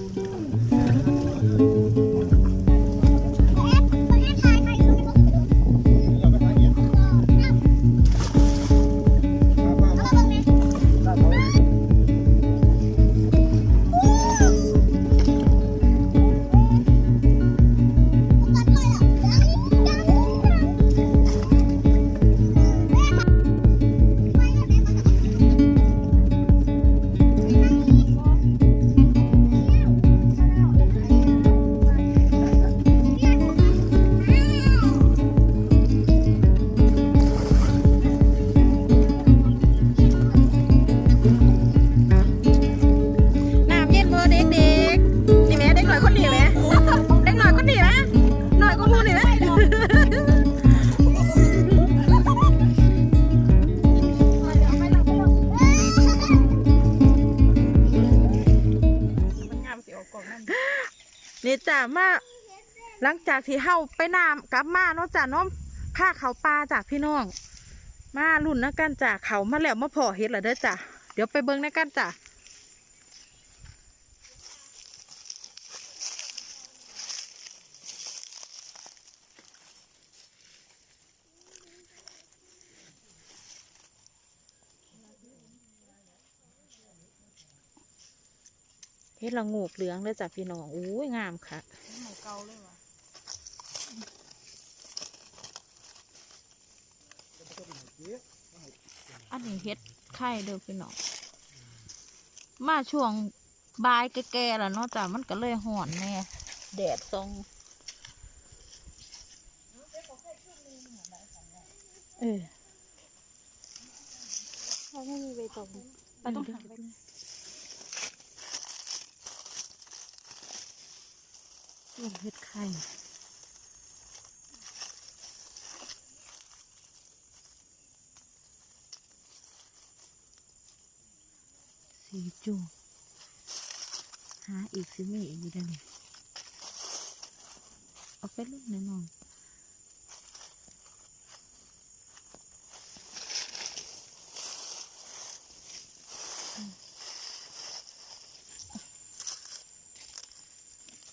Mm-hmm. มาหลังจากที่เฮาไปน้ำกลับมาเนาะจ้ะเน้องผ้าเขาปลาจากพี่น้อง มาลุ่นนะกันจ้ะเขามาแล้วมาพอเฮ็ดแล้วเด้อจ้ะเดี๋ยวไปเบิ้งนะกันจ้ะ เฮ็ดละโงูกเหลืองเลยจ้ะพี่น้องอู้ยงามค่ะเก่าเลยวะอันนี้เฮ็ดไข่เด้อพี่น้องมาช่วงบ่ายแก่ๆแล้วเนาะจ้ะมันก็เลยห่อนแน่แดดทรงเออเราไม่มีใบตองเราต้องหันไป ลงเห็ดไข่สีจูหาอีกสิไม่อีกอยู่เด้เลยเอาไปลูกแน่นอน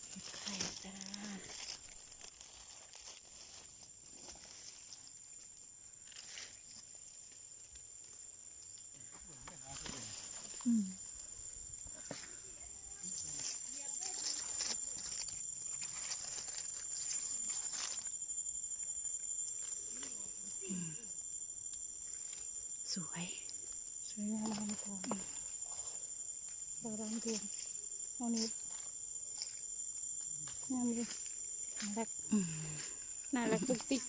เฮ็ดไข่จ้าอืม สวย สวยงามลำทอง เราดังเรียนเอานี้งามเลยน่ารักอืมน่ารักปุ๊กติ๊ก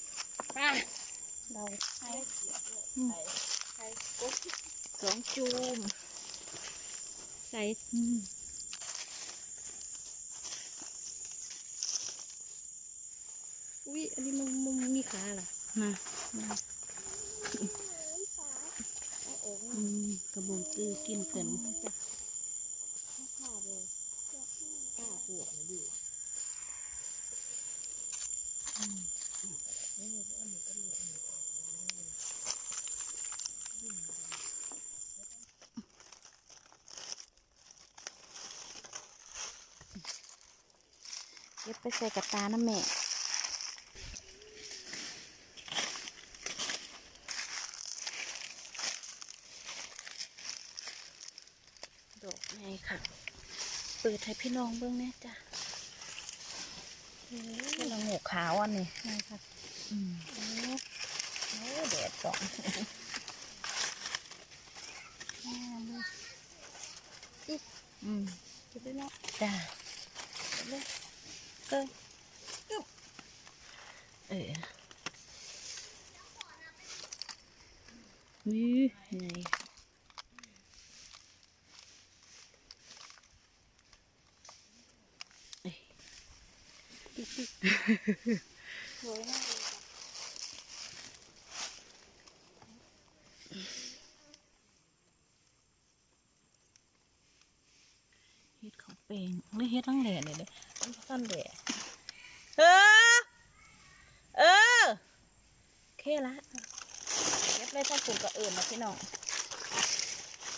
ป้าเราสองจูม ใส่อืมอุ้ยอันนี้มันมันมีขาเหรอนะอืมกระบอกตื้อกินเพิ่นจ้ะ เก็บไปใส่กระตานะแม่ดอกไงค่ะ เปิดให้พี่น้องเบิ่งแน่จ้ะนี่ละงูขาวอันนี้ใช่ค่ะอืมโอ้โอ้แดดสองงามเลยอืมเก็บได้เนาะจ้าเลย เอ้ยอึ๊บเออนี่ไงเอ้ยติ๊กติ๊กสวยมากเลยค่ะ เฮ็ดเขาเปลงหรือเฮ็ดตั้งแดดเลยเลยมันสั้นแดดเออ เออโอเคละเย็บเลยถ้าปลูกกับเอื่นนะพี่น้อง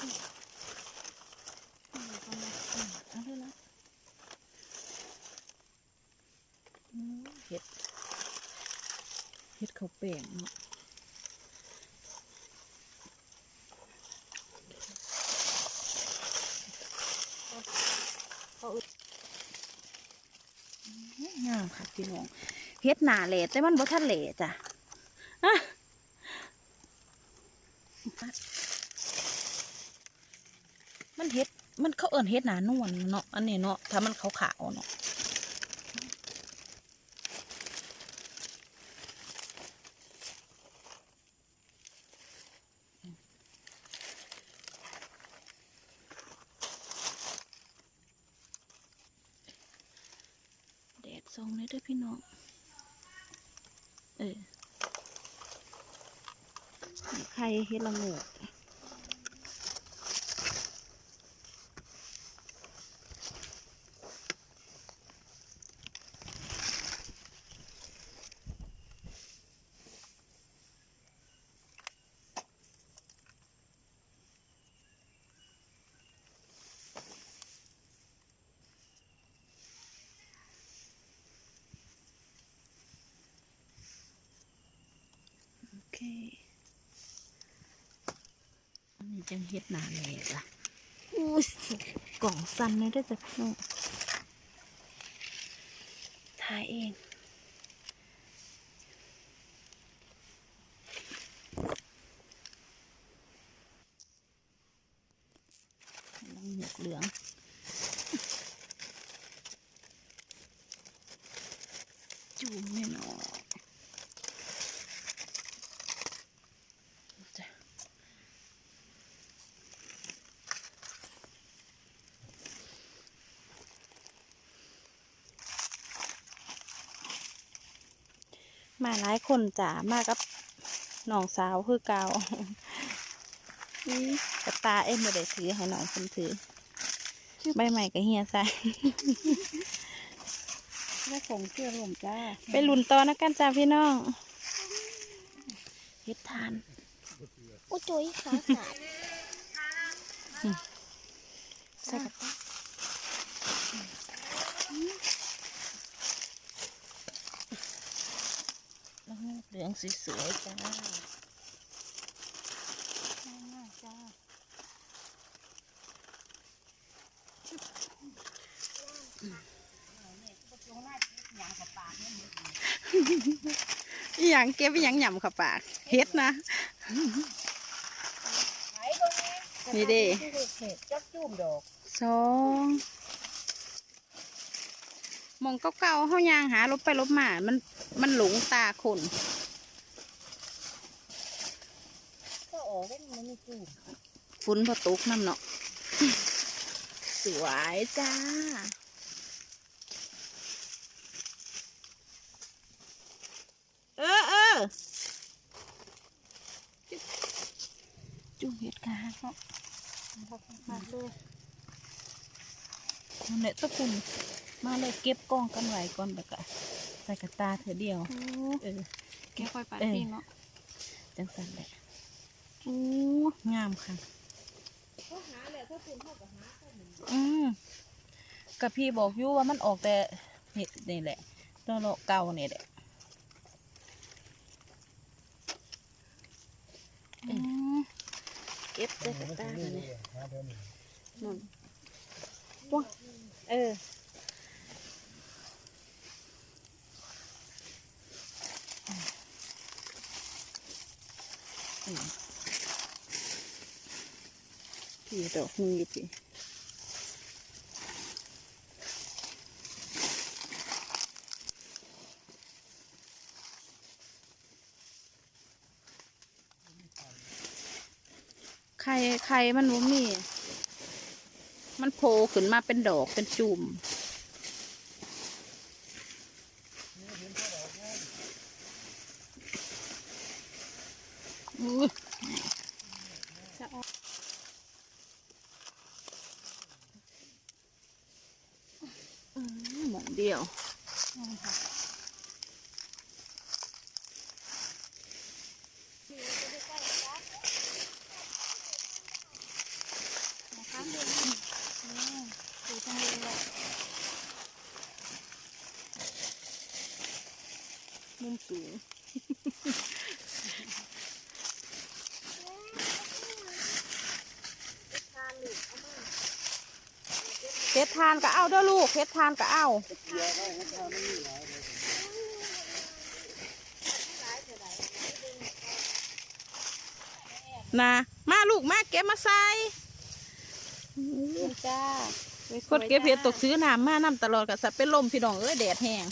อืมประมาณ เอาเลยละ เฮ็ดเฮ็ดข้าวแป้งเนาะ เขาอึด งามค่ะพี่น้องเฮ็ดหนาเหล่แต่มันบ่ทันเหล่จ้ะมันเฮ็ดมันเขาเอิ้นเฮ็ดหนานวลเนาะอันนี้เนาะถ้ามันขาวๆเนาะแดดส่องเลยเด้อพี่น้องเออใคร เฮ็ดละงกโอเค จังเฮ็ดหนาแหล่จ้ะอู้สิกล่องสั้นเลยเด้อจ้ะพี่น้องถ่ายเองลองหมวกเหลืองจูมไม่หนอจ้ มาหลายคนจ้ะมากับน้องสาวคือเกาอีกระตาเอ็มไม่ได้ถือให้น้องคนถือใบใหม่กับเฮียใส่แม่ของเสื้อลมจ้าไปลุ่นต่อนะกันจ้าพี่น้องเฮ็ดทานโอ้จุยขาขาดใส่กระตาแล้วเหลือง สวยๆจ้าง่ายๆจ้าอีหยังเก็บอีหยังหย่ำเข้าปากเฮ็ดนะ นี่เด้จับจุ่มดอกสองหมองเก่าๆเฮายางหาลบไปลบมา มันมันหลงตาคน ก็ออกได้มันมีจุ่ม ฝ นพอตกน้ำเนาะสวยจ้าเออเออจุ่มเห็ดกาเนาะมาเลยนั่นแหละตะคุณมาเลยเก็บกล้องกันไว้ก่อนแล้วก็ใส่กระตาเธอเดียวเออแกค่อยไปเออพี่เนาะจังสันแหละอู้งามค่ะ อืมกับพี่บอกอยู่ว่ามันออกแต่เห็ดนี่แหละตัวโลเก่านี่แหละอืมเก็บใส่กระตาเลยนี่นุ่นว้าเอออื ดอกหนึงอยู่พี่ไข่ไข่มันบ่มี มันโผล่ขึ้นมาเป็นดอกเป็นจุ่มอุ้ย จะออก อืม หมองเดียว ค่ะนะคะเดินดูทางเลย มุมสูง เฮ็ดทานก็ เอาเด้อลูกเฮ็ดทานก็เอานะมาลูกมาเก็บมาใส่นี่จ้าคนเก็บเห็ดตกซื้อน้ำมาน้ำตลอดกับสัตว์เป็นลมพี่น้องเอ้ยแดดแห้ง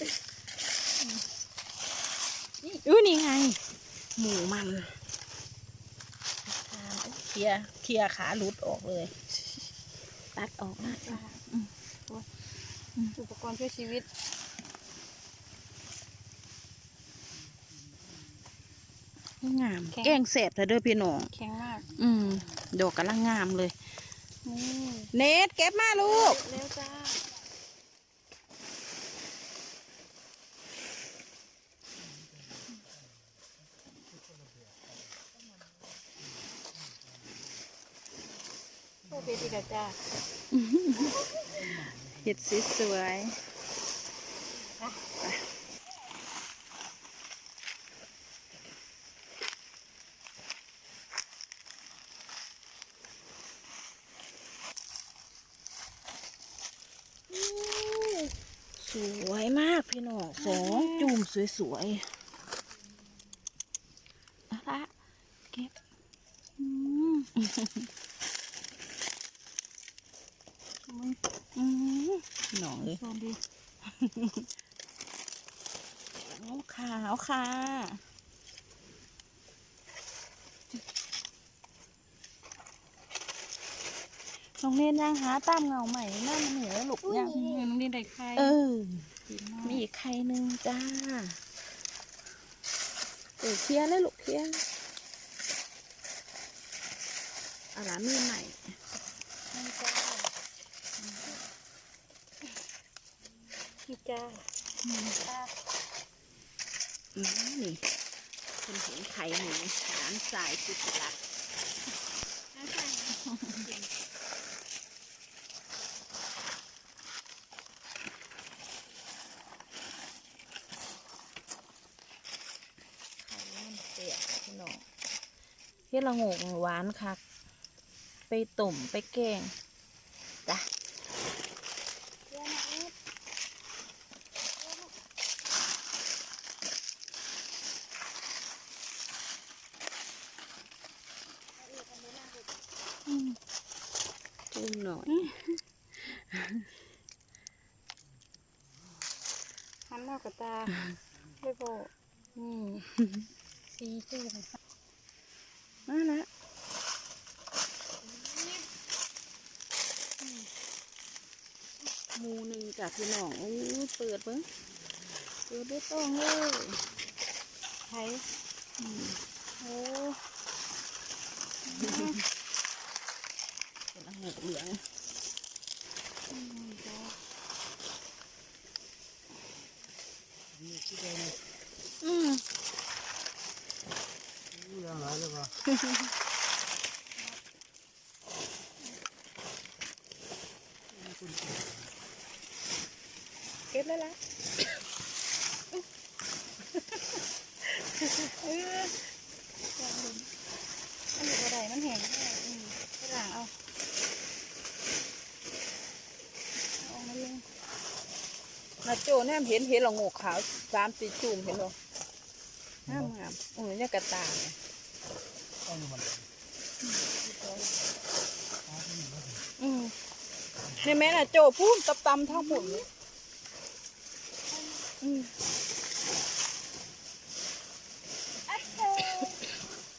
อื้อนี่ไง หมูมันเคลียร์เคลียร์ขาหลุดออกเลย ตัดออกนะจ้า อุปกรณ์ช่วยชีวิต งาม แข็ง แกงแสบแต่เด้อพี่น้อง แข็งมาก อืม ดอกกำลังงามเลย นี่เนทเก็บมาลูก เร็วจ้าโอเคดีกับจ้าเห็ดสวยๆสวยมากพี่น้องสองจุ่มสวยๆเอาละเก็บ อืม อืมหน่องเลย สวัสดี เอาขาวค่ะ น้องเนนยังหาตามเงาใหม่หน้ามันเหนือหลุกยังนี่น้องดินได้ใครเออดีมากมีอีกไข่หนึ่งจ้าเออเคลียร์เลยลูกเคลียร์เอาละมีใหม่นี่จ้านี่จ้าอืมจ้าอืมนี่เป็นเห็นไข่หมูร้านสายสุดลักไข่มันเสียพี่น้องเฮ็ ดละโงกหวานคัก ไปต้มไปแกงจ้ะจุ่มหน่อยหันหน้ากับตาไม่พอนี่สีจืด มาละหมูหนึ่งจากพี่น้องโอ้ยเปิดเบิ้งเปิดได้ต้องเลยไทยอืมโอ้เป็นละโงกเหลืองยจ้าอืมเก็บแล้วล่ะเอออยากลุ้นมันอยู่บ่ไดมันแห้งแห้งอืมไปล้างเอาเอามาเลยนาโจแนมเห็นเห็นหละโงกขาวสามสี่จุ่มเห็นบ่งามงามโอ้ยเนี่ยกระต่าย อืมเนี่ยแม่น่ะโจพูดตับตำทั้งปุ่นเลยอืม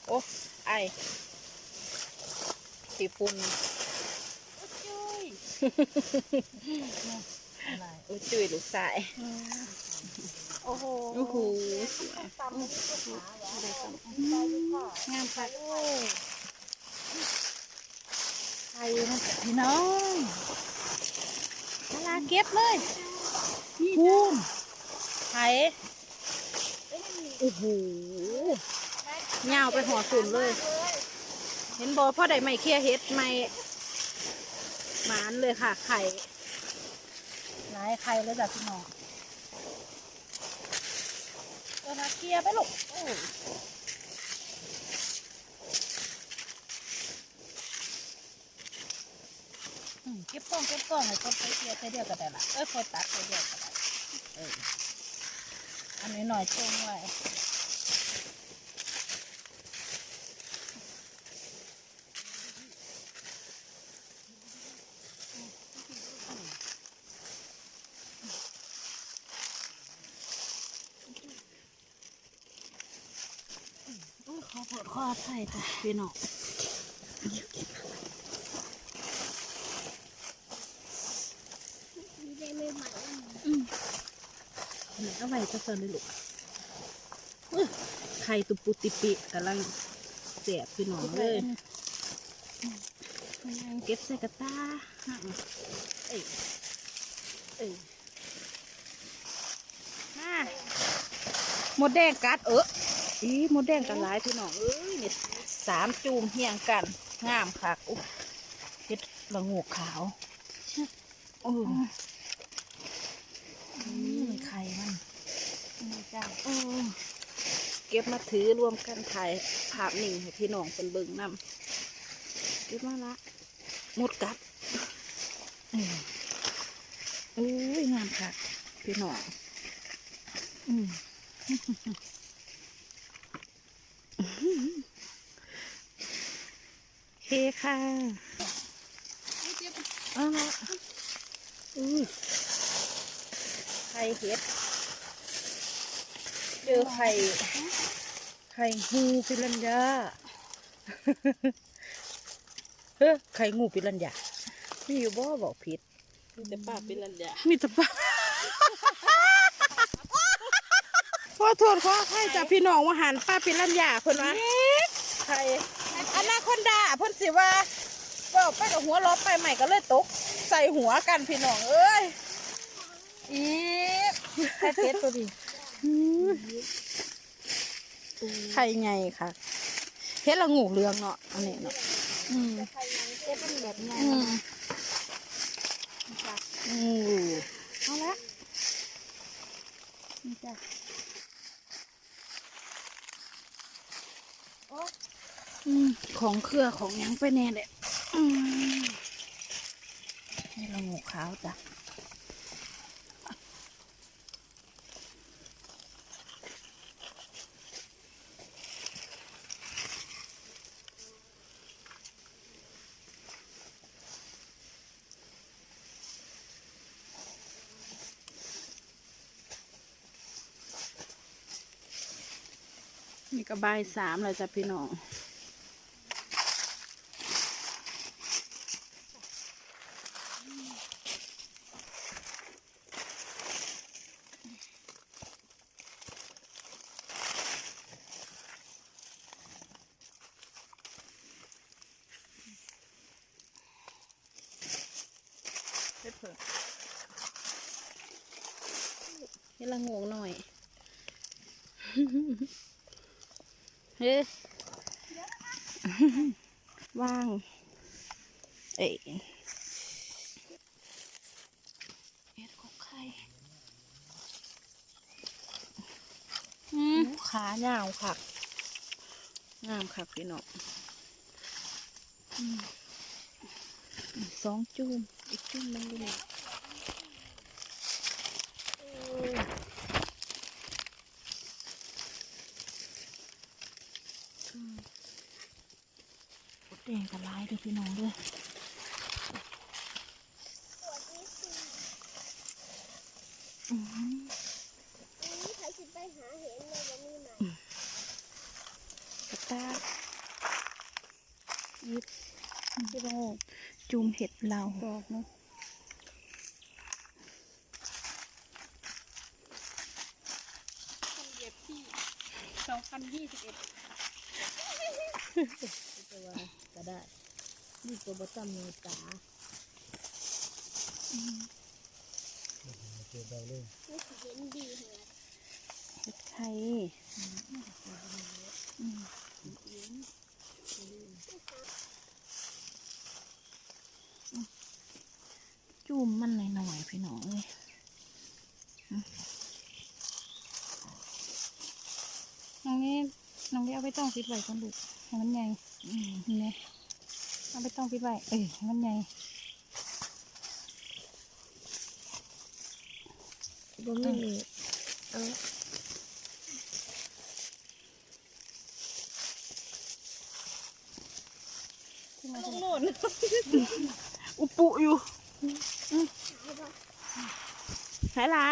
โอ้ไอสีฝุ่นจุ้ยอะไรโอ้ยจุยลูกสาย อืมโอ้โหโอ้โหอะไรกันงามคักไข่มันพี่น้องเวลาเก็บเลยพูนไข่โอ้โหยาวไปหัวสุนเลย เห็นบอพ่อได้ไม่เคลียร์เฮ็ดไม่หมานเลยค่ะ ไข่หลายไข่เลยจ้ะพี่น้องโอ้ ตัวนาเกียร์ไปลูกโอ้ยอืมเก็บกล้องเก็บกล้องให้คนไปเกียร์ใช้เดียวก็ได้ละเอ้ยคนตัดใช้เดียวก็ได้เอออันนี้หน่อยช่วงไว้ โอ้ยขอโทษขออภัย จ้ะพี่น้องมีได้ไม่ใหม่เหลือเอาไว้จะเฟินเลยลูกอื้อไข่ตุปุติปิกำลังเสียบพี่น้องเลยเก็บใส่กระตาอะเอ้ยเอ้ยมาหมดแดงกัดเออ อีมดแดงกันหลายพี่น้องเอ้ยนี่สามจูมเฮียงกันงามคักอุ๊ยเฮ็ดละงกขาวโอ้ยอืมไข่มันนี่จ้าเออเก็บมาถือรวมกันถ่ายภาพหนิ่งให้พี่น้องเป็นเบิ่งนำเก็บมาละหมดกัดออโอ้ยงามค่ะพี่น้องอืมโอ เคค่ะเอาละอุ้ยไข่เห็ด เจอไข่ ไข่งูปิรันยาเฮ้ยไข่งูปิรันยามีอยู่บ่บอกผิด มีแต่ป้าเป็นลันยามีแต่ปลาขอโทษขอให้จากพี่น้องว่าหันป้าปิรันยาเพิ่นว่าไข่ อนาคอนดาเพิ่นสิว่าก็ไปกับหัวล้อไปใหม่ก็เลยตก ใส่หัวกันพี่น้องเอ้ยอีไข่เป็ดตัวดีไข่ไงค่ะเฮ็ดละงูเรืองเนาะอันนี้เนาะอืมไข่เป็ดเป็นแบบไงอืมอืมเอาละนี่จ้า อืม ของเครือของหยังไปแน่เลยอืมนี่ละงูขาวจ้ะนี่ก็บายสามเลยจ้ะพี่น้อง เฮ็ดเพิ่มเฮ็ดละงวงหน่อย เฮ้ว่าง เอ้ยเฮ็ดกบไข่อืมขาเงาวค่ะงามค่ะพี่น้องอืมสองจุ่มอีกจุ่มหนึงอยู่นี่กดแดงกันร้ายเด้วยพี่น้องเด้วยอืม ใครสิไปหาเห็นเลยวันนี้นะ กระตายิบ พี่น้องจุ่มเห็ดเราบอกเนาะเหยียบที่สองพันยี่สิบเอ็ดจะว่าก็ได้นี่ตัวบะตั้มเนื้อตาไม่สิเห็นดีเหรอเห็ดไข่อืม จุ่มมันหน่อยๆพี่น้องเลยอืมไม่ต้องปิดไว้ก่อนลูกให้มันใหญ่อืมนี่ไงเอาไม่ต้องปิดไว้เอ้ยให้มันใหญ่บ่มีนี่เอาขึ้นมาลูสิกนู่นอุปุอยู่ ไหนละ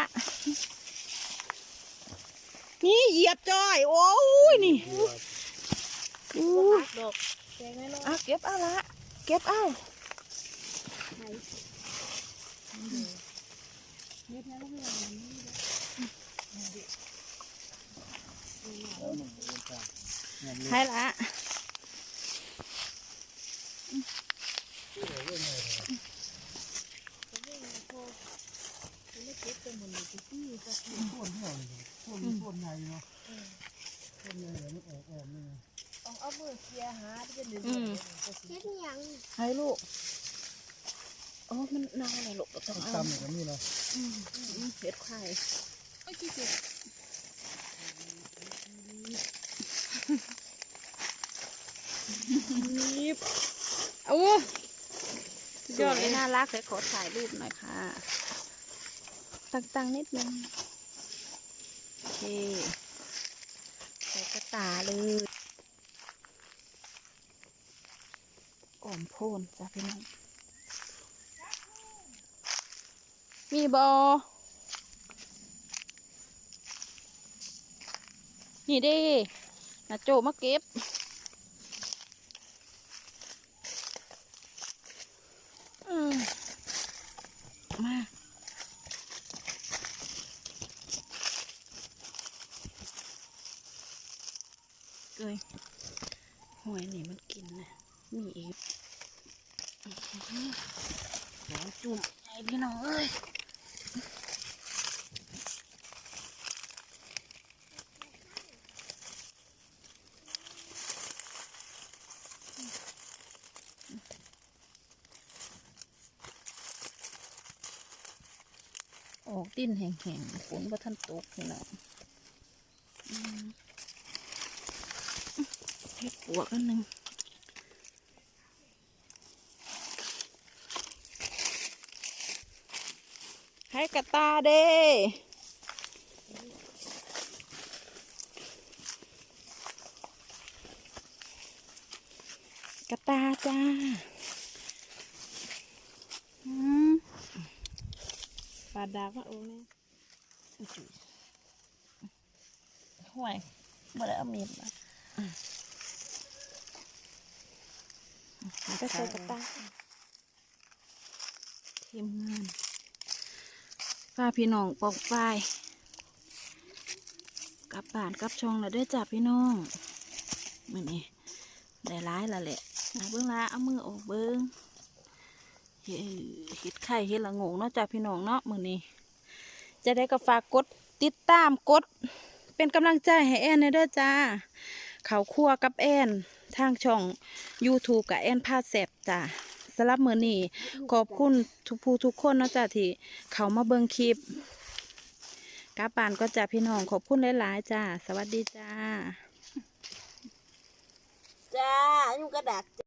นี่เหยียบจอย โอ้ยนี่อู้ดอกแดงแน่นอนอะเก็บเอาละ เก็บเอาเม็ดนั้นก็ไม่เอาอันนี้ให้ละต้องเอามือเคลียร์หาที่จะดึงอืมเฮ็ดหยังให้ลูกโอ้มันนานเลยลูกต้องเอาตำอย่างนี้เนาะอืมอืมเห็ดไข่ไอ้ที่เจ็บนิบโอ้ยอดเลยน่ารักเลยขอถ่ายรูปหน่อยค่ะ ตั้งๆนิดนึงโอเคใส่กระตาเลยอ่อมโพนจ้ะพี่น้องมีบอนี่เดินาโจมาเก็บ อืมมาเอ้ยหวยนี่มันกินนะมีอีกอื้อหือหวานจุ่มไอ้พี่น้องเอ้ย ออกดินแห้งๆฝนว่าท่านตกพี่น้องอืมเฮ็ดปวกอันหนึ่งให้กระตาเด้กระตาจ้าอืม ปลา ดากว่าโอ้แม่ห่วยบ่ได้เอามีดมาก็ใส่กระตาทีมงานป้าพี่น้องปอกฝ้ายกลับบ้านกลับช่องแล้วเด้อจ้าพี่น้องมือนี้ได้ร้ายแล้วแหละนะเบิ้งละเอามือออกเบิ้ง เฮ็ดไข่เฮ็ดละงงเนาะจ้าพี่น้องเนาะมือนี้ จะได้ก็ฝากกดติดตามกด เป็นกำลังใจให้แอนเด้อจ้าเขาครัวกับแอนทางช่อง YouTube กับแอนพาแสบจ้าสำหรับมือนี้ขอบคุณทุกผู้ทุกคนเนาะจ้าที่เขามาเบิ่งคลิปกลับบ้านก็จ้าพี่น้องขอบคุณหลายๆจ้าสวัสดีจ้า จ้าอยู่กระดาก